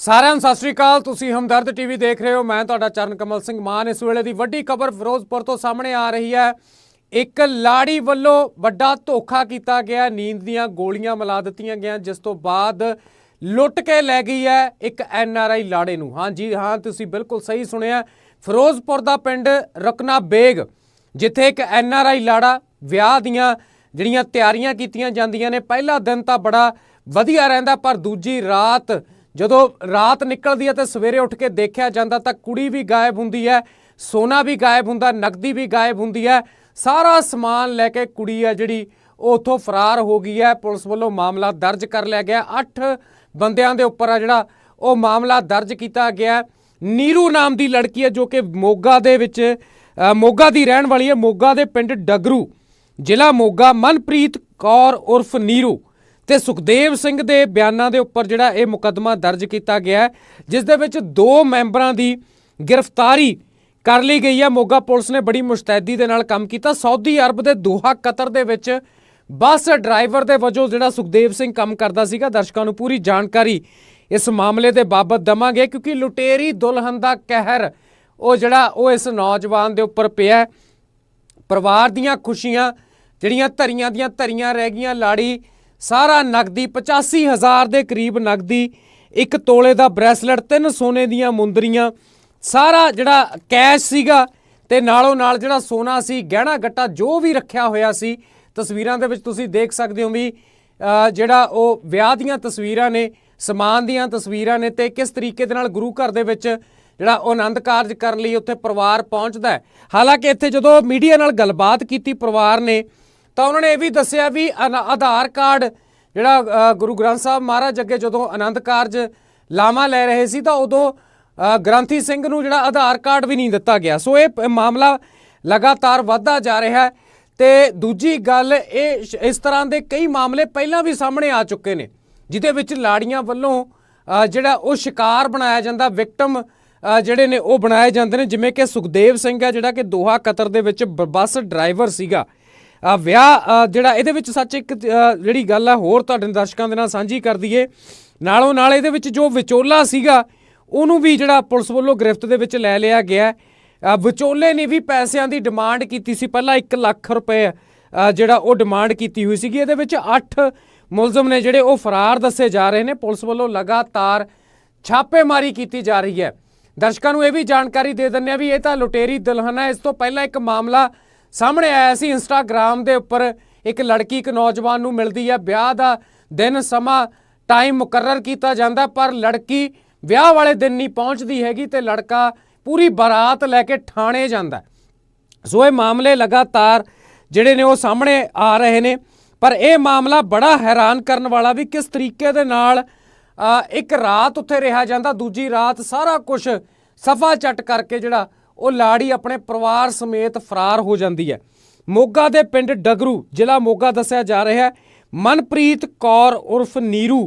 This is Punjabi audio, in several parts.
ਸਾਰਿਆਂ ਨੂੰ ਸਤਿ ਸ੍ਰੀ ਅਕਾਲ। ਤੁਸੀਂ ਹਮਦਰਦ ਟੀਵੀ ਦੇਖ ਰਹੇ ਹੋ। ਮੈਂ ਤੁਹਾਡਾ ਚਰਨ ਕਮਲ ਸਿੰਘ ਮਾਨ। ਇਸ ਵੇਲੇ ਦੀ ਵੱਡੀ ਖਬਰ ਫਿਰੋਜ਼ਪੁਰ ਤੋਂ ਸਾਹਮਣੇ ਆ ਰਹੀ ਹੈ। ਇੱਕ ਲਾੜੀ ਵੱਲੋਂ ਵੱਡਾ ਧੋਖਾ ਕੀਤਾ ਗਿਆ। ਨੀਂਦ ਦੀਆਂ ਗੋਲੀਆਂ ਮਿਲਾ ਦਿੱਤੀਆਂ ਗਈਆਂ, ਜਿਸ ਤੋਂ ਬਾਅਦ ਲੁੱਟ ਕੇ ਲੈ ਗਈ ਹੈ ਇੱਕ ਐਨ ਆਰ ਆਈ ਲਾੜੇ ਨੂੰ। ਹਾਂਜੀ ਹਾਂ, ਤੁਸੀਂ ਬਿਲਕੁਲ ਸਹੀ ਸੁਣਿਆ। ਫਿਰੋਜ਼ਪੁਰ ਦਾ ਪਿੰਡ ਰਕਨਾ ਬੇਗ, ਜਿੱਥੇ ਇੱਕ ਐਨ ਆਰ ਆਈ ਲਾੜਾ ਵਿਆਹ ਦੀਆਂ ਜਿਹੜੀਆਂ ਤਿਆਰੀਆਂ ਕੀਤੀਆਂ ਜਾਂਦੀਆਂ ਨੇ, ਪਹਿਲਾ ਦਿਨ ਤਾਂ ਬੜਾ ਵਧੀਆ ਰਹਿੰਦਾ, ਪਰ ਦੂਜੀ ਰਾਤ ਜਦੋਂ ਰਾਤ ਨਿਕਲਦੀ ਹੈ ਤੇ ਸਵੇਰੇ ਉੱਠ ਕੇ ਦੇਖਿਆ ਜਾਂਦਾ ਤਾਂ ਕੁੜੀ ਵੀ ਗਾਇਬ ਹੁੰਦੀ ਹੈ, ਸੋਨਾ ਵੀ ਗਾਇਬ ਹੁੰਦਾ, ਨਕਦੀ ਵੀ ਗਾਇਬ ਹੁੰਦੀ ਹੈ। ਸਾਰਾ ਸਮਾਨ ਲੈ ਕੇ ਕੁੜੀ ਹੈ ਜਿਹੜੀ, ਉਹ ਉੱਥੋਂ ਫਰਾਰ ਹੋ ਗਈ ਹੈ। ਪੁਲਿਸ ਵੱਲੋਂ ਮਾਮਲਾ ਦਰਜ ਕਰ ਲਿਆ ਗਿਆ। 8 ਬੰਦਿਆਂ ਦੇ ਉੱਪਰ ਆ ਜਿਹੜਾ, ਉਹ ਮਾਮਲਾ ਦਰਜ ਕੀਤਾ ਗਿਆ। ਨੀਰੂ ਨਾਮ ਦੀ ਲੜਕੀ ਹੈ ਜੋ ਕਿ ਮੋਗਾ ਦੇ ਵਿੱਚ ਮੋਗਾ ਦੀ ਰਹਿਣ ਵਾਲੀ ਹੈ। ਮੋਗਾ ਦੇ ਪਿੰਡ ਡਗਰੂ, ਜ਼ਿਲ੍ਹਾ ਮੋਗਾ, ਮਨਪ੍ਰੀਤ ਕੌਰ ਉਰਫ ਨੀਰੂ। ਤੇ ਸੁਖਦੇਵ ਸਿੰਘ ਦੇ ਬਿਆਨਾਂ ਦੇ ਉੱਪਰ ਜਿਹੜਾ ਇਹ ਮੁਕੱਦਮਾ ਦਰਜ ਕੀਤਾ ਗਿਆ ਜਿਸ ਦੇ ਵਿੱਚ ਦੋ ਮੈਂਬਰਾਂ ਦੀ ਗ੍ਰਿਫਤਾਰੀ ਕਰ ਲਈ ਗਈ ਹੈ। ਮੋਗਾ ਪੁਲਿਸ ਨੇ ਬੜੀ ਮੁਸਤੈਦੀ ਦੇ ਨਾਲ ਕੰਮ ਕੀਤਾ। ਸਾਊਦੀ ਅਰਬ ਦੇ ਦੋਹਾ ਕਤਰ ਦੇ ਵਿੱਚ ਬੱਸ ਡਰਾਈਵਰ ਦੇ ਵਜੋਂ ਜਿਹੜਾ ਸੁਖਦੇਵ ਸਿੰਘ ਕੰਮ ਕਰਦਾ ਸੀਗਾ। ਦਰਸ਼ਕਾਂ ਨੂੰ ਪੂਰੀ ਜਾਣਕਾਰੀ ਇਸ ਮਾਮਲੇ ਦੇ ਬਾਬਤ ਦਵਾਂਗੇ, ਕਿਉਂਕਿ ਲੁਟੇਰੀ ਦੁਲਹਨ ਦਾ ਕਹਿਰ ਉਹ ਜਿਹੜਾ ਉਹ ਇਸ ਨੌਜਵਾਨ ਦੇ ਉੱਪਰ ਪਿਆ ਪਰਿਵਾਰ ਦੀਆਂ ਖੁਸ਼ੀਆਂ ਜਿਹੜੀਆਂ ਧਰੀਆਂ ਦੀਆਂ ਧਰੀਆਂ ਰਹਿ ਗਈਆਂ, ਲਾੜੀ ਸਾਰਾ ਨਗਦੀ 85000 ਦੇ ਕਰੀਬ ਨਗਦੀ, ਇੱਕ ਤੋਲੇ ਦਾ ਬ੍ਰੈਸਲੇਟ, ਤਿੰਨ ਸੋਨੇ ਦੀਆਂ ਮੁੰਦਰੀਆਂ, ਸਾਰਾ ਜਿਹੜਾ ਕੈਸ਼ ਸੀਗਾ ਤੇ ਨਾਲੋਂ ਨਾਲ ਜਿਹੜਾ ਸੋਨਾ ਸੀ, ਗਹਿਣਾ ਗੱਟਾ ਜੋ ਵੀ ਰੱਖਿਆ ਹੋਇਆ ਸੀ, ਤਸਵੀਰਾਂ ਦੇ ਵਿੱਚ ਤੁਸੀਂ ਦੇਖ ਸਕਦੇ ਹੋ ਵੀ ਜਿਹੜਾ ਉਹ ਵਿਆਹ ਦੀਆਂ ਤਸਵੀਰਾਂ ਨੇ, ਸਮਾਨ ਦੀਆਂ ਤਸਵੀਰਾਂ ਨੇ ਤੇ ਕਿਸ ਤਰੀਕੇ ਦੇ ਨਾਲ ਗੁਰੂ ਘਰ ਦੇ ਵਿੱਚ ਜਿਹੜਾ ਉਹ ਆਨੰਦ ਕਾਰਜ ਕਰਨ ਲਈ ਉੱਥੇ ਪਰਿਵਾਰ ਪਹੁੰਚਦਾ ਹੈ। ਹਾਲਾਂਕਿ ਇੱਥੇ ਜਦੋਂ ਮੀਡੀਆ ਨਾਲ ਗੱਲਬਾਤ ਕੀਤੀ ਪਰਿਵਾਰ ਨੇ ਤਾਂ ਉਹਨਾਂ ਨੇ ਇਹ ਵੀ ਦੱਸਿਆ ਵੀ ਅਨ- ਆਧਾਰ ਕਾਰਡ ਜਿਹੜਾ ਗੁਰੂ ਗ੍ਰੰਥ ਸਾਹਿਬ ਮਹਾਰਾਜ ਅੱਗੇ ਜਦੋਂ ਆਨੰਦ ਕਾਰਜ ਲਾਮਾ ਲੈ ਰਹੇ ਸੀ ਤਾਂ ਉਦੋਂ ਗ੍ਰੰਥੀ ਸਿੰਘ ਨੂੰ ਜਿਹੜਾ ਆਧਾਰ ਕਾਰਡ ਵੀ ਨਹੀਂ ਦਿੱਤਾ ਗਿਆ। ਸੋ ਇਹ ਪ- ਮਾਮਲਾ ਲਗਾਤਾਰ ਵਧਦਾ ਜਾ ਰਿਹਾ ਹੈ ਤੇ ਦੂਜੀ ਗੱਲ ਇਹ ਸ਼- ਇਸ ਤਰ੍ਹਾਂ ਦੇ ਕਈ ਮਾਮਲੇ ਪਹਿਲਾਂ ਵੀ ਸਾਹਮਣੇ ਆ ਚੁੱਕੇ ਨੇ, ਜਿਹਦੇ ਵਿੱਚ ਲਾੜੀਆਂ ਵੱਲੋਂ ਜਿਹੜਾ ਉਹ ਸ਼ਿਕਾਰ ਬਣਾਇਆ ਜਾਂਦਾ, ਵਿਕਟਮ ਜਿਹੜੇ ਨੇ ਉਹ ਬਣਾਏ ਜਾਂਦੇ ਨੇ, ਜਿਵੇਂ ਕਿ ਸੁਖਦੇਵ ਸਿੰਘ ਹੈ, ਜਿਹੜਾ ਕਿ ਦੋਹਾ ਕਤਰ ਦੇ ਵਿੱਚ ਬ- ਬੱਸ ਡਰਾਈਵਰ ਸੀਗਾ। ਵਿਆਹ ਜਿਹੜਾ ਇਹਦੇ ਵਿੱਚ ਸੱਚ ਇੱਕ ਜਿਹੜੀ ਗੱਲ ਆ, ਹੋਰ ਤੁਹਾਡੇ ਦਰਸ਼ਕਾਂ ਦੇ ਨਾਲ ਸਾਂਝੀ ਕਰ ਦਈਏ। ਨਾਲੋਂ ਨਾਲ ਇਹਦੇ ਵਿੱਚ ਜੋ ਵਿਚੋਲਾ ਸੀਗਾ, ਉਹਨੂੰ ਵੀ ਜਿਹੜਾ ਪੁਲਿਸ ਵੱਲੋਂ ਗ੍ਰਿਫਤ ਦੇ ਵਿੱਚ ਲੈ ਲਿਆ ਗਿਆ। ਵਿਚੋਲੇ ਨੇ ਵੀ ਪੈਸਿਆਂ ਦੀ ਡਿਮਾਂਡ ਕੀਤੀ ਸੀ। ਪਹਿਲਾਂ 1 ਲੱਖ ਰੁਪਏ ਜਿਹੜਾ ਉਹ ਡਿਮਾਂਡ ਕੀਤੀ ਹੋਈ ਸੀਗੀ। ਇਹਦੇ ਵਿੱਚ 8 ਮੁਲਜ਼ਮ ਨੇ ਜਿਹੜੇ ਉਹ ਫਰਾਰ ਦੱਸੇ ਜਾ ਰਹੇ ਨੇ। ਪੁਲਿਸ ਵੱਲੋਂ ਲਗਾਤਾਰ ਛਾਪੇਮਾਰੀ ਕੀਤੀ ਜਾ ਰਹੀ ਹੈ। ਦਰਸ਼ਕਾਂ ਨੂੰ ਇਹ ਵੀ ਜਾਣਕਾਰੀ ਦੇ ਦਿੰਦੇ ਆ ਵੀ ਇਹ ਤਾਂ ਲੁਟੇਰੀ ਦੁਲਹਨ ਹੈ। ਇਸ ਤੋਂ ਪਹਿਲਾਂ ਇੱਕ ਮਾਮਲਾ ਸਾਹਮਣੇ ਆਇਆ ਸੀ ਇੰਸਟਾਗ੍ਰam ਦੇ ਉੱਪਰ ਇੱਕ ਲੜਕੀ, ਇੱਕ ਨੌਜਵਾਨ ਨੂੰ ਮਿਲਦੀ ਹੈ। ਵਿਆਹ ਦਾ ਦਿਨ ਸਮਾਂ ਟਾਈਮ ਮੁਕਰਰ ਕੀਤਾ ਜਾਂਦਾ, ਪਰ ਲੜਕੀ ਵਿਆਹ ਵਾਲੇ ਦਿਨ ਨਹੀਂ ਪਹੁੰਚਦੀ ਹੈਗੀ ਤੇ ਲੜਕਾ ਪੂਰੀ ਬਾਰਾਤ ਲੈ ਕੇ ਥਾਣੇ ਜਾਂਦਾ ਸੋ ਇਹ ਮਾਮਲੇ ਲਗਾਤਾਰ ਜਿਹੜੇ ਨੇ ਉਹ ਸਾਹਮਣੇ ਆ ਰਹੇ ਨੇ, ਪਰ ਇਹ ਮਾਮਲਾ ਬੜਾ ਹੈਰਾਨ ਕਰਨ ਵਾਲਾ ਵੀ ਕਿਸ ਤਰੀਕੇ ਦੇ ਨਾਲ ਇੱਕ ਰਾਤ ਉੱਥੇ ਰਿਹਾ ਜਾਂਦਾ, ਦੂਜੀ ਰਾਤ ਸਾਰਾ ਕੁਝ ਸਫਾ ਚੱਟ ਕਰਕੇ ਜਿਹੜਾ ਉਹ ਲਾੜੀ ਆਪਣੇ ਪਰਿਵਾਰ ਸਮੇਤ ਫਰਾਰ ਹੋ ਜਾਂਦੀ ਹੈ। ਮੋਗਾ ਦੇ ਪਿੰਡ ਡਗਰੂ ਜ਼ਿਲ੍ਹਾ ਮੋਗਾ ਦੱਸਿਆ ਜਾ ਰਿਹਾ ਹੈ। ਮਨਪ੍ਰੀਤ ਕੌਰ ਉਰਫ ਨੀਰੂ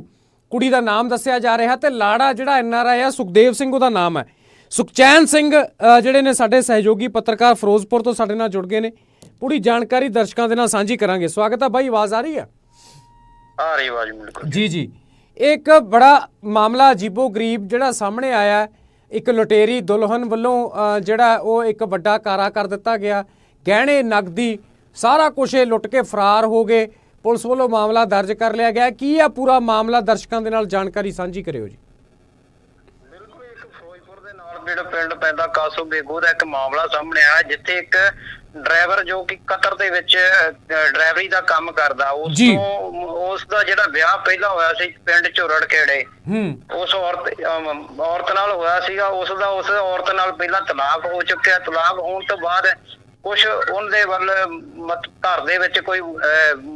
ਕੁੜੀ ਦਾ ਨਾਮ ਦੱਸਿਆ ਜਾ ਰਿਹਾ ਤੇ ਲਾੜਾ ਜਿਹੜਾ ਐਨਆਰਆਈ ਆ ਸੁਖਦੇਵ ਸਿੰਘ ਉਹਦਾ ਨਾਮ ਹੈ। ਸੁਖਚੈਨ ਸਿੰਘ ਜਿਹੜੇ ਨੇ ਸਾਡੇ ਸਹਿਯੋਗੀ ਪੱਤਰਕਾਰ ਫਿਰੋਜ਼ਪੁਰ ਤੋਂ ਸਾਡੇ ਨਾਲ ਜੁੜ ਗਏ ਨੇ। ਪੂਰੀ ਜਾਣਕਾਰੀ ਦਰਸ਼ਕਾਂ ਦੇ ਨਾਲ ਸਾਂਝੀ ਕਰਾਂਗੇ। ਸਵਾਗਤ ਹੈ ਬਾਈ ਆਵਾਜ਼ ਆ ਰਹੀ ਹੈ? ਆ ਰਹੀ ਆਵਾਜ਼ ਬਿਲਕੁਲ। ਜੀ ਜੀ। ਇੱਕ ਬੜਾ ਮਾਮਲਾ ਅਜੀਬੋ ਗਰੀਬ ਜਿਹੜਾ ਸਾਹਮਣੇ ਆਇਆ ਹੈ। ਇੱਕ ਲੁਟੇਰੀ ਦੁਲਹਨ ਵੱਲੋਂ ਜਿਹੜਾ ਉਹ ਇੱਕ ਵੱਡਾ ਕਾਰਾ ਕਰ ਦਿੱਤਾ ਗਿਆ। ਗਹਿਣੇ, ਨਗਦੀ, ਸਾਰਾ ਕੁਝ ਇਹ ਲੁੱਟ ਕੇ ਫਰਾਰ ਹੋ ਗਏ। ਪੁਲਿਸ ਵੱਲੋਂ ਮਾਮਲਾ ਦਰਜ ਕਰ ਲਿਆ ਗਿਆ। ਕੀ ਆ ਪੂਰਾ ਮਾਮਲਾ ਦਰਸ਼ਕਾਂ ਦੇ ਨਾਲ? ਜਾਣਕਾਰੀ ਸਾਂਝੀ ਕਰਿਓ ਜੀ ਬਿਲਕੁਲ ਇੱਕ ਫਿਰੋਜ਼ਪੁਰ ਦੇ ਨਾਲ ਜਿਹੜਾ ਪਿੰਡ ਪੈਂਦਾ ਕਾਸੋ ਬੇਗੂ ਦਾ ਇੱਕ ਮਾਮਲਾ ਸਾਹਮਣੇ ਆਇਆ ਜਿੱਥੇ ਇੱਕ ਡਰਾਈਵਰ ਜੋ ਕਿ ਕਤਰ ਦੇ ਵਿੱਚ ਡਰਾਈਵਰੀ ਦਾ ਕੰਮ ਕਰਦਾ ਉਸ। ਤੋਂ ਉਸ ਦਾ ਜਿਹੜਾ ਵਿਆਹ ਪਹਿਲਾਂ ਹੋਇਆ ਸੀ ਪਿੰਡ ਝੁਰੜ ਖੇੜੇ। ਹੂੰ। ਉਸ ਔਰਤ ਔਰਤ ਨਾਲ ਹੋਇਆ ਸੀਗਾ ਉਸ ਦਾ ਉਸ ਔਰਤ ਨਾਲ ਪਹਿਲਾਂ ਤਲਾਕ ਹੋ ਚੁੱਕਿਆ। ਤਲਾਕ ਹੋਣ ਤੋਂ ਬਾਅਦ ਕੁਝ ਉਹਦੇ ਵੱਲ ਮਤ ਘਰ ਦੇ ਵਿੱਚ ਕੋਈ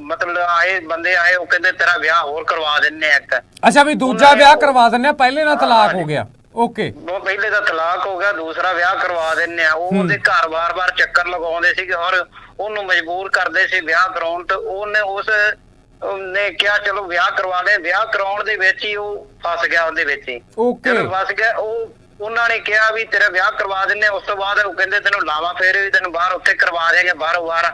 ਮਤਲਬ ਆਏ ਬੰਦੇ ਆਏ ਉਹ ਕਹਿੰਦੇ ਤੇਰਾ ਵਿਆਹ ਹੋਰ ਕਰਵਾ ਦਿੰਨੇ ਆ ਇੱਕ। ਅੱਛਾ ਵੀ ਦੂਜਾ ਵਿਆਹ ਕਰਵਾ ਦਿੰਨੇ ਆ ਪਹਿਲੇ ਨਾਲ ਤਲਾਕ ਹੋ ਗਿਆ। ਓਕੇ ਉਹ ਪਹਿਲੇ ਦਾ ਤਲਾਕ ਹੋ ਗਿਆ ਦੂਸਰਾ ਵਿਆਹ ਕਰਵਾ ਦਿੰਨੇ ਆ। ਉਹ ਉਹਦੇ ਘਰ ਵਾਰ-ਵਾਰ ਚੱਕਰ ਲਗਾਉਂਦੇ ਸੀਗੇ ਔਰ ਉਹਨੂੰ ਮਜਬੂਰ ਕਰਦੇ ਸੀ ਵਿਆਹ ਕਰਾਉਣ ਤੇ ਉਹਨੇ ਉਸ ਨੇ ਕਿਹਾ ਚਲੋ ਵਿਆਹ ਕਰਵਾ ਲੈ ਵਿਆਹ ਕਰਾਉਣ ਦੇ ਵਿੱਚ ਹੀ ਉਹ ਫਸ ਗਿਆ ਉਹਦੇ ਵਿੱਚ ਹੀ। ਓਕੇ ਫਸ ਗਿਆ ਉਹ ਉਹਨਾਂ ਨੇ ਕਿਹਾ ਵੀ ਤੇਰਾ ਵਿਆਹ ਕਰਵਾ ਦਿੰਨੇ ਉਸ ਤੋਂ ਬਾਅਦ ਉਹ ਕਹਿੰਦੇ ਤੈਨੂੰ ਲਾਵਾ ਫੇਰੇ ਵੀ ਤੈਨੂੰ ਬਾਹਰ ਉੱਥੇ ਕਰਵਾ ਦਿਆਂਗੇ ਬਾਹਰੋਂ ਬਾਹਰ।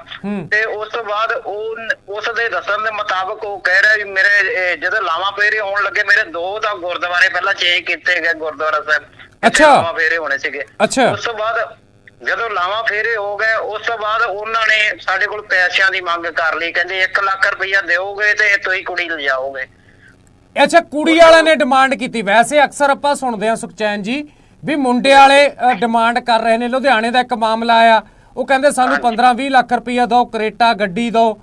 ਤੇ ਉਸ ਤੋਂ ਬਾਅਦ ਉਹ ਉਸ ਦੇ ਦੱਸਣ ਦੇ ਮੁਤਾਬਕ ਉਹ ਕਹਿ ਰਿਹਾ ਵੀ ਮੇਰੇ ਜਦੋਂ ਲਾਵਾ ਫੇਰੇ ਹੋਣ ਲੱਗੇ ਮੇਰੇ ਦੋ ਤਾਂ ਗੁਰਦੁਆਰੇ ਪਹਿਲਾਂ ਚੇਂਜ ਕੀਤੇ ਗਏ ਗੁਰਦੁਆਰਾ ਸਾਹਿਬ ਅੱਛਾ। ਲਾਵਾਂ ਫੇਰੇ ਹੋਣੇ ਸੀਗੇ ਅੱਛਾ। ਉਸ ਤੋਂ ਬਾਅਦ ਜਦੋਂ ਲਾਵਾਂ ਫੇਰੇ ਹੋ ਗਏ ਉਸ ਤੋਂ ਬਾਅਦ ਉਹਨਾਂ ਨੇ ਸਾਡੇ ਕੋਲ ਪੈਸਿਆਂ ਦੀ ਮੰਗ ਕਰ ਲਈ ਕਹਿੰਦੇ 1 ਲੱਖ ਰੁਪਈਆ ਦਿਓਗੇ ਤੇ ਤੁਸੀਂ ਕੁੜੀ ਲਿਜਾਓਗੇ ਅੱਛਾ ਕੁੜੀ ਵਾਲਿਆਂ ਨੇ ਡਿਮਾਂਡ ਕੀਤੀ। ਵੈਸੇ ਅਕਸਰ ਆਪਾਂ ਸੁਣਦੇ ਹਾਂ ਸੁਖਚੈਨ ਜੀ ਵੀ ਮੁੰਡੇ ਵਾਲੇ ਡਿਮਾਂਡ ਕਰ ਰਹੇ ਨੇ। ਲੁਧਿਆਣੇ ਦਾ ਇੱਕ ਮਾਮਲਾ ਆਇਆ। ਉਹ ਕਹਿੰਦੇ ਸਾਨੂੰ 15-20 ਲੱਖ ਰੁਪਈਆ ਦਿਓ ਕਰੇਟਾ ਗੱਡੀ ਦਿਓ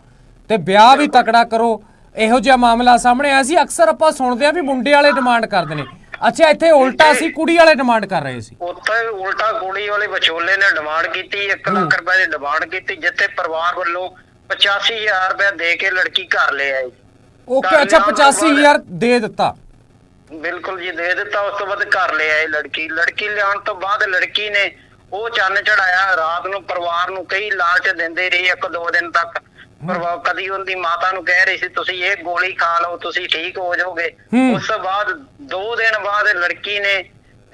ਤੇ ਵਿਆਹ ਵੀ ਤਕੜਾ ਕਰੋ। ਇਹੋ ਜਿਹਾ ਮਾਮਲਾ ਸਾਹਮਣੇ ਆਇਆ ਸੀ। ਅਕਸਰ ਆਪਾਂ ਸੁਣਦੇ ਹਾਂ ਵੀ ਮੁੰਡੇ ਵਾਲੇ ਡਿਮਾਂਡ ਕਰਦੇ ਨੇ। ਅੱਛਾ ਇੱਥੇ ਉਲਟਾ ਸੀ ਕੁੜੀ ਵਾਲੇ ਡਿਮਾਂਡ ਕਰ ਰਹੇ ਸੀ। ਉੱਥੇ ਉਲਟਾ ਕੁੜੀ ਵਾਲੇ ਵਿਚੋਲੇ ਨੇ ਡਿਮਾਂਡ ਕੀਤੀ 1 ਲੱਖ ਰੁਪਏ ਦੀ ਡਿਮਾਂਡ ਕੀਤੀ ਜਿੱਥੇ ਪਰਿਵਾਰ ਵੱਲੋਂ 85000 ਰੁਪਏ ਦੇ ਕੇ ਲੜਕੀ ਘਰ ਲੈ ਆਈ ਓਕੇ ਅੱਛਾ 85000 ਦੇ ਦਿੱਤਾ। ਬਿਲਕੁਲ ਜੀ ਦੇ ਦਿੱਤਾ ਉਸ ਤੋਂ ਬਾਅਦ ਘਰ ਲੈ ਆਏ ਲੜਕੀ। ਲੜਕੀ ਲਿਆਉਣ ਤੋਂ ਬਾਅਦ ਲੜਕੀ ਨੇ ਉਹ ਚੰਨ ਚੜਾਇਆ ਰਾਤ ਨੂੰ ਪਰਿਵਾਰ ਨੂੰ ਕਈ ਲਾਲਚ ਦਿੰਦੇ ਰਹੀ ਇੱਕ ਦੋ ਦਿਨ ਤੱਕ ਪਰਿਵਾਰ ਕਦੀ ਉਹਦੀ ਮਾਤਾ ਨੂੰ ਕਹਿ ਰਹੀ ਸੀ ਤੁਸੀਂ ਇਹ ਗੋਲੀ ਖਾ ਲਓ ਤੁਸੀਂ ਠੀਕ ਹੋ ਜਾਓਗੇ। ਹੂੰ। ਉਸ ਤੋਂ ਬਾਅਦ ਦੋ ਦਿਨ ਬਾਅਦ ਲੜਕੀ ਨੇ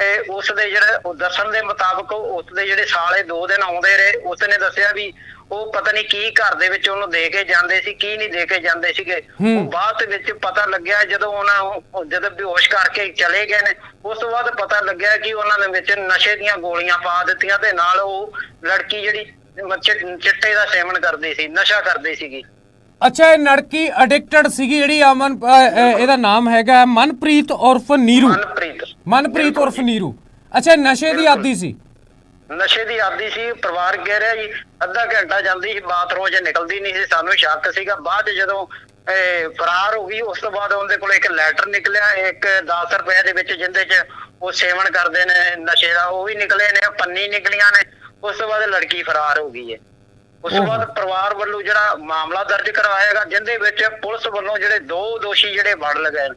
ਇਹ ਉਸ ਦੇ ਜਿਹੜੇ ਦੱਸਣ ਦੇ ਮੁਤਾਬਕ ਉਸ ਦੇ ਜਿਹੜੇ ਸਾਲੇ ਦੋ ਦਿਨ ਆਉਂਦੇ ਰਹੇ ਉਸ ਨੇ ਦੱਸਿਆ ਵੀ ਉਹ ਪਤਾ ਨਹੀਂ ਕੀ ਘਰ ਦੇ ਵਿੱਚ ਉਹਨੂੰ ਦੇ ਕੇ ਜਾਂਦੇ ਸੀ ਕੀ ਨਹੀਂ ਦੇ ਕੇ ਜਾਂਦੇ ਸੀਗੇ। ਉਹ ਬਾਅਦ ਵਿੱਚ ਪਤਾ ਲੱਗਿਆ ਜਦੋਂ ਉਹਨਾਂ ਜਦੋਂ ਬੇਹੋਸ਼ ਕਰਕੇ ਚਲੇ ਗਏ ਨੇ ਉਸ ਤੋਂ ਬਾਅਦ ਪਤਾ ਲੱਗਿਆ ਕਿ ਉਹਨਾਂ ਦੇ ਵਿੱਚ ਨਸ਼ੇ ਦੀਆਂ ਗੋਲੀਆਂ ਪਾ ਦਿੱਤੀਆਂ ਤੇ ਨਾਲ ਉਹ ਲੜਕੀ ਜਿਹੜੀ ਚਿੱਟੇ ਦਾ ਸੇਵਨ ਕਰਦੀ ਸੀ ਨਸ਼ਾ ਕਰਦੀ ਸੀਗੀ। ਅੱਛਾ ਇਹ ਲੜਕੀ ਐਡਿਕਟਡ ਸੀਗੀ ਜਿਹੜੀ ਅਮਨ ਇਹਦਾ ਨਾਮ ਹੈਗਾ ਮਨਪ੍ਰੀਤ ਉਰਫ ਨੀਰੂ। ਮਨਪ੍ਰੀਤ। ਮਨਪ੍ਰੀਤ ਉਰਫ ਨੀਰੂ। ਅੱਛਾ ਨਸ਼ੇ ਦੀ ਆਦੀ ਸੀ। ਨਸ਼ੇ ਦੀ ਆਦੀ ਸੀ ਪਰਿਵਾਰ ਕਹਿ ਰਿਹਾ ਜੀ ਅੱਧਾ ਘੰਟਾ ਜਾਂਦੀ ਸੀ ਬਾਥਰੂਮ 'ਚ ਨਿਕਲਦੀ ਨਹੀਂ ਸੀ ਸਾਨੂੰ ਸ਼ੱਕ ਸੀਗਾ। ਬਾਅਦ ਜਦੋਂ ਇਹ ਫਰਾਰ ਹੋ ਗਈ ਉਸ ਤੋਂ ਬਾਅਦ ਉਹਦੇ ਕੋਲ ਇੱਕ ਲੈਟਰ ਨਿਕਲਿਆ ਇੱਕ 10 ਰੁਪਏ ਦੇ ਵਿੱਚ ਜਿੰਦੇ 'ਚ ਉਹ ਸੇਵਨ ਕਰਦੇ ਨੇ ਨਸ਼ੇ ਦਾ ਉਹ ਵੀ ਨਿਕਲੇ ਨੇ ਪੰਨੀ ਨਿਕਲੀਆਂ ਨੇ ਉਸ ਤੋਂ ਬਾਅਦ ਲੜਕੀ ਫਰਾਰ ਹੋ ਗਈ ਹੈ। ਉਸ ਤੋਂ ਬਾਅਦ ਪਰਿਵਾਰ ਵੱਲੋਂ ਜਿਹੜਾ ਮਾਮਲਾ ਦਰਜ ਕਰਵਾਏਗਾ ਜਿੰਦੇ ਵਿੱਚ ਪੁਲਿਸ ਵੱਲੋਂ ਜਿਹੜੇ ਦੋ ਦੋਸ਼ੀ ਜਿਹੜੇ ਵੜ ਲਗਾਏ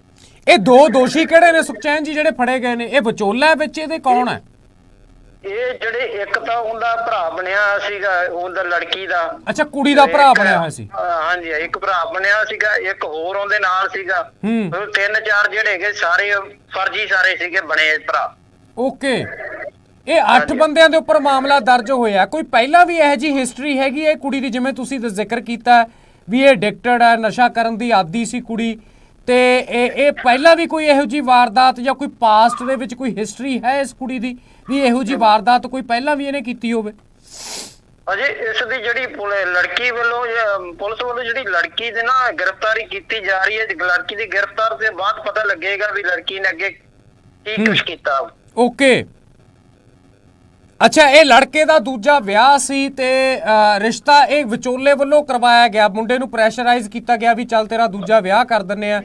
ਇਹ ਦੋ ਦੋਸ਼ੀ ਕਿਹੜੇ ਨੇ? ਸੁਖਚੈਨ ਜੀ ਜਿਹੜੇ ਫੜੇ ਗਏ ਨੇ ਇਹ ਵਿਚੋਲਾ ਵਿੱਚ? ਇਹਦੇ ਕੌਣ ਹੈ? ਇਹ ਜਿਹੜੇ ਇੱਕ ਤਾਂ ਉਹਦਾ ਭਰਾ ਬਣਿਆ ਸੀਗਾ ਉਹਦਾ ਲੜਕੀ ਦਾ। ਅੱਛਾ ਕੁੜੀ ਦਾ ਭਰਾ ਬਣਿਆ ਹੋਇਆ ਸੀ। ਹਾਂ, ਹਾਂਜੀ ਇੱਕ ਭਰਾ ਬਣਿਆ ਸੀਗਾ ਇੱਕ ਹੋਰ ਉਹਦੇ ਨਾਲ ਸੀਗਾ। ਤਿੰਨ ਚਾਰ ਜਿਹੜੇ ਹੈਗੇ ਸਾਰੇ ਫਰਜੀ ਸਾਰੇ ਸੀਗੇ ਬਣੇ ਭਰਾ। ਓਕੇ। ਇਹ 8 ਬੰਦਿਆਂ ਦੇ ਉੱਪਰ ਮਾਮਲਾ ਦਰਜ ਹੋਇਆ। ਕੋਈ ਪਹਿਲਾਂ ਵੀ ਇਹੋ ਜੀ ਹਿਸਟਰੀ ਹੈਗੀ ਹੈ? ਇਹ ਕੁੜੀ ਦੀ ਜਿਵੇਂ ਤੁਸੀਂ ਜ਼ਿਕਰ ਕੀਤਾ ਵੀ ਇਹ ਐਡਿਕਟਡ ਹੈ ਨਸ਼ਾ ਕਰਨ ਦੀ ਆਦੀ ਸੀ ਕੁੜੀ। ਤੇ ਇਹ ਇਹ ਪਹਿਲਾਂ ਵੀ ਕੋਈ ਇਹੋ ਜੀ ਵਾਰਦਾਤ ਜਾਂ ਕੋਈ ਪਾਸਟ ਦੇ ਵਿੱਚ ਕੋਈ ਹਿਸਟਰੀ ਹੈ ਇਸ ਕੁੜੀ ਦੀ ਵੀ ਇਹੋ ਜੀ ਵਾਰਦਾਤ ਕੋਈ ਪਹਿਲਾਂ ਵੀ ਇਹਨੇ ਕੀਤੀ ਹੋਵੇ? ਅਜੇ ਇਸ ਦੀ ਜਿਹੜੀ ਲੜਕੀ ਵੱਲੋਂ ਪੁਲਿਸ ਵੱਲੋਂ ਜਿਹੜੀ ਲੜਕੀ ਦੀ ਨਾ ਗ੍ਰਿਫਤਾਰੀ ਕੀਤੀ ਜਾ ਰਹੀ ਹੈ ਲੜਕੀ ਦੀ ਗ੍ਰਿਫਤਾਰ ਦੇ ਬਾਅਦ ਪਤਾ ਲੱਗੇਗਾ ਵੀ ਲੜਕੀ ਨੇ ਅੱਗੇ ਕੀ ਕੁਛ ਕੀਤਾ। ਓਕੇ ਅੱਛਾ ਇਹ ਲੜਕੇ ਦਾ ਦੂਜਾ ਵਿਆਹ ਸੀ ਤੇ ਰਿਸ਼ਤਾ ਇਹ ਵਿਚੋਲੇ ਵੱਲੋਂ ਕਰਵਾਇਆ ਗਿਆ। ਮੁੰਡੇ ਨੂੰ ਪ੍ਰੈਸ਼ਰਾਈਜ਼ ਕੀਤਾ ਗਿਆ ਵੀ ਚੱਲ ਤੇਰਾ ਦੂਜਾ ਵਿਆਹ ਕਰ ਦਿੰਨੇ ਆ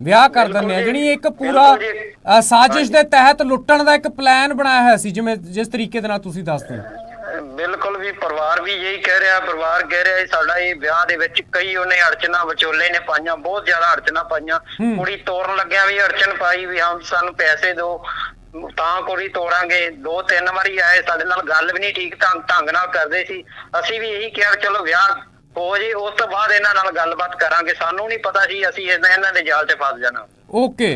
ਵਿਆਹ ਕਰ ਦਿੰਨੇ ਆ। ਜਿਹੜੀ ਇੱਕ ਪੂਰਾ ਸਾਜ਼ਿਸ਼ ਦੇ ਤਹਿਤ ਲੁੱਟਣ ਦਾ ਇੱਕ ਪਲਾਨ ਬਣਾਇਆ ਹੋਇਆ ਸੀ ਜਿਵੇਂ ਜਿਸ ਤਰੀਕੇ ਦੇ ਨਾਲ ਤੁਸੀਂ ਦੱਸਦੇ ਹੋ। ਬਿਲਕੁਲ ਵੀ ਪਰਿਵਾਰ ਵੀ ਇਹੀ ਕਹਿ ਰਿਹਾ ਪਰਿਵਾਰ ਕਹਿ ਰਿਹਾ ਸਾਡਾ ਇਹ ਵਿਆਹ ਦੇ ਵਿੱਚ ਕਈ ਉਹਨੇ ਅੜਚਨਾ ਵਿਚੋਲੇ ਨੇ ਪਾਈਆਂ ਬਹੁਤ ਜ਼ਿਆਦਾ ਅੜਚਨਾ ਪਾਈਆਂ। ਕੁੜੀ ਤੋਰਨ ਲੱਗਿਆ ਵੀ ਅੜਚਨ ਪਾਈ ਵੀ ਹਾਂ ਸਾਨੂੰ ਪੈਸੇ ਦਿਓ ਤਾਂ ਕੁੜੀ ਤੋੜਾਂਗੇ ਦੋ ਤਿੰਨ ਵਾਰੀ ਆਏ ਸਾਡੇ ਨਾਲ ਗੱਲ ਵੀ ਨਹੀਂ ਠੀਕ ਢੰਗ ਢੰਗ ਨਾਲ ਕਰਦੇ ਸੀ ਅਸੀਂ ਵੀ ਇਹੀ ਕਿਹਾ ਵੀ ਚਲੋ ਵਿਆਹ ਹੋ ਜੇ ਉਸ ਤੋਂ ਬਾਅਦ ਇਹਨਾਂ ਨਾਲ ਗੱਲਬਾਤ ਕਰਾਂਗੇ ਸਾਨੂੰ ਨਹੀਂ ਪਤਾ ਸੀ ਅਸੀਂ ਇਹਨਾਂ ਇਹਨਾਂ ਦੇ ਜਾਲ 'ਚ ਫਸ ਜਾਣਾ ਓਕੇ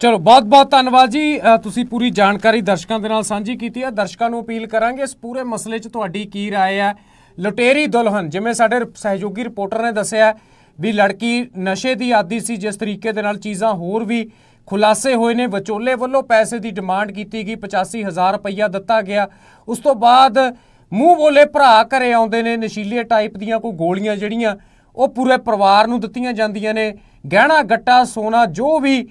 ਚਲੋ ਬਹੁਤ ਬਹੁਤ ਧੰਨਵਾਦ ਜੀ ਅ, ਤੁਸੀਂ ਪੂਰੀ ਜਾਣਕਾਰੀ ਦਰਸ਼ਕਾਂ ਦੇ ਨਾਲ ਸਾਂਝੀ ਕੀਤੀ ਹੈ ਦਰਸ਼ਕਾਂ ਨੂੰ ਅਪੀਲ ਕਰਾਂਗੇ ਇਸ ਪੂਰੇ ਮਸਲੇ 'ਚ ਤੁਹਾਡੀ ਕੀ رائے ਹੈ ਲੁਟੇਰੀ ਦੁਲਹਨ ਜਿਵੇਂ ਸਾਡੇ ਰ- ਸਹਿਯੋਗੀ ਰਿਪੋਰਟਰ ਨੇ ਦੱਸਿਆ ਵੀ ਲੜਕੀ ਨਸ਼ੇ ਦੀ ਆਦੀ ਸੀ, ਜਿਸ ਤਰੀਕੇ ਦੇ ਨਾਲ ਚੀਜ਼ਾਂ ਹੋਰ ਵੀ ਖੁਲਾਸੇ ਹੋਏ ਨੇ। ਵਿਚੋਲੇ ਵੱਲੋਂ ਪੈਸੇ ਦੀ ਡਿਮਾਂਡ ਕੀਤੀ ਗਈ 85000 ਰੁਪਈਆ ਦਿੱਤਾ ਗਿਆ। ਉਸ ਤੋਂ ਬਾਅਦ ਮੂੰਹ ਬੋਲੇ ਭਰਾ ਘਰੇ ਆਉਂਦੇ ਨੇ, ਨਸ਼ੀਲੇ ਟਾਈਪ ਦੀਆਂ ਕੋਈ ਗੋਲੀਆਂ ਜਿਹੜੀਆਂ ਉਹ ਪੂਰੇ ਪਰਿਵਾਰ ਨੂੰ ਦਿੱਤੀਆਂ ਜਾਂਦੀਆਂ ਨੇ। ਗਹਿਣਾ, ਗੱਟਾ, ਸੋਨਾ ਜੋ ਵੀ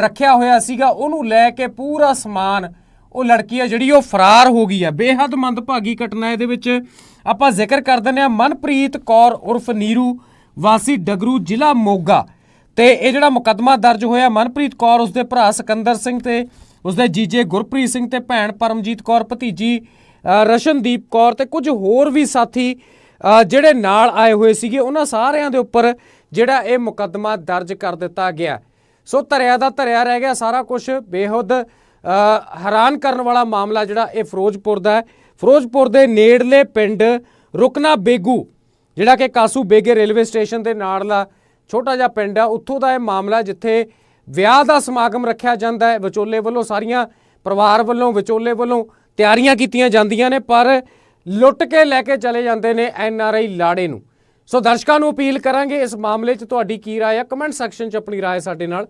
ਰੱਖਿਆ ਹੋਇਆ ਸੀਗਾ, ਉਹਨੂੰ ਲੈ ਕੇ ਪੂਰਾ ਸਮਾਨ ਉਹ ਲੜਕੀ ਆ ਜਿਹੜੀ ਉਹ ਫਰਾਰ ਹੋ ਗਈ ਆ। ਬੇਹੱਦ ਮੰਦਭਾਗੀ ਘਟਨਾ ਇਹਦੇ ਵਿੱਚ ਆਪਾਂ ਜ਼ਿਕਰ ਕਰ ਦਿੰਦੇ ਆ ਮਨਪ੍ਰੀਤ ਕੌਰ ਉਰਫ ਨੀਰੂ ਵਾਸੀ ਡਗਰੂ ਜ਼ਿਲ੍ਹਾ ਮੋਗਾ ਤੇ ਇਹ ਜਿਹੜਾ ਮੁਕੱਦਮਾ ਦਰਜ ਹੋਇਆ ਮਨਪ੍ਰੀਤ ਕੌਰ ਉਸਦੇ ਭਰਾ ਸਿਕੰਦਰ ਸਿੰਘ ਤੇ ਉਸਦੇ ਜੀਜੇ ਗੁਰਪ੍ਰੀਤ ਸਿੰਘ ਤੇ ਭੈਣ ਪਰਮਜੀਤ ਕੌਰ ਭਤੀਜੀ ਅ, ਰਸ਼ਨਦੀਪ ਕੌਰ ਤੇ ਕੁਝ ਹੋਰ ਵੀ ਸਾਥੀ ਜਿਹੜੇ ਨਾਲ ਆਏ ਹੋਏ ਸੀਗੇ ਉਹਨਾਂ ਸਾਰਿਆਂ ਦੇ ਉੱਪਰ ਜਿਹੜਾ ਇਹ ਮੁਕੱਦਮਾ ਦਰਜ ਕਰ ਦਿੱਤਾ ਗਿਆ। ਸੋ ਧਰਿਆ ਦਾ ਧਰਿਆ ਰਹਿ ਗਿਆ ਸਾਰਾ ਕੁਝ ਬੇਹੱਦ ਹੈਰਾਨ ਕਰਨ ਵਾਲਾ ਮਾਮਲਾ ਜਿਹੜਾ ਇਹ ਫਿਰੋਜ਼ਪੁਰ ਦਾ ਹੈ। ਫਿਰੋਜ਼ਪੁਰ ਦੇ ਨੇੜਲੇ ਪਿੰਡ ਰੁਕਨਾ ਬੇਗੂ ਜਿਹੜਾ ਕਿ ਕਾਸੂ ਬੇਗੇ ਰੇਲਵੇ ਸਟੇਸ਼ਨ ਦੇ ਨਾਲਲਾ ਛੋਟਾ ਜਿਹਾ ਪਿੰਡ ਆ ਉੱਥੋਂ ਦਾ ਇਹ ਮਾਮਲਾ ਜਿੱਥੇ ਵਿਆਹ ਦਾ ਸਮਾਗਮ ਰੱਖਿਆ ਜਾਂਦਾ ਹੈ ਵਿਚੋਲੇ ਵੱਲੋਂ ਸਾਰੀਆਂ ਪਰਿਵਾਰ ਵੱਲੋਂ ਵਿਚੋਲੇ ਵੱਲੋਂ ਤਿਆਰੀਆਂ ਕੀਤੀਆਂ ਜਾਂਦੀਆਂ ਨੇ ਪਰ ਲੁੱਟ ਕੇ ਲੈ ਕੇ ਚਲੇ ਜਾਂਦੇ ਨੇ ਐਨ ਆਰ ਆਈ ਲਾੜੇ ਨੂੰ ਸੋ ਦਰਸ਼ਕਾਂ ਨੂੰ ਅਪੀਲ ਕਰਾਂਗੇ ਇਸ ਮਾਮਲੇ 'ਚ ਤੁਹਾਡੀ ਕੀ رائے ਹੈ ਕਮੈਂਟ ਸੈਕਸ਼ਨ 'ਚ ਆਪਣੀ رائے ਸਾਡੇ ਨਾਲ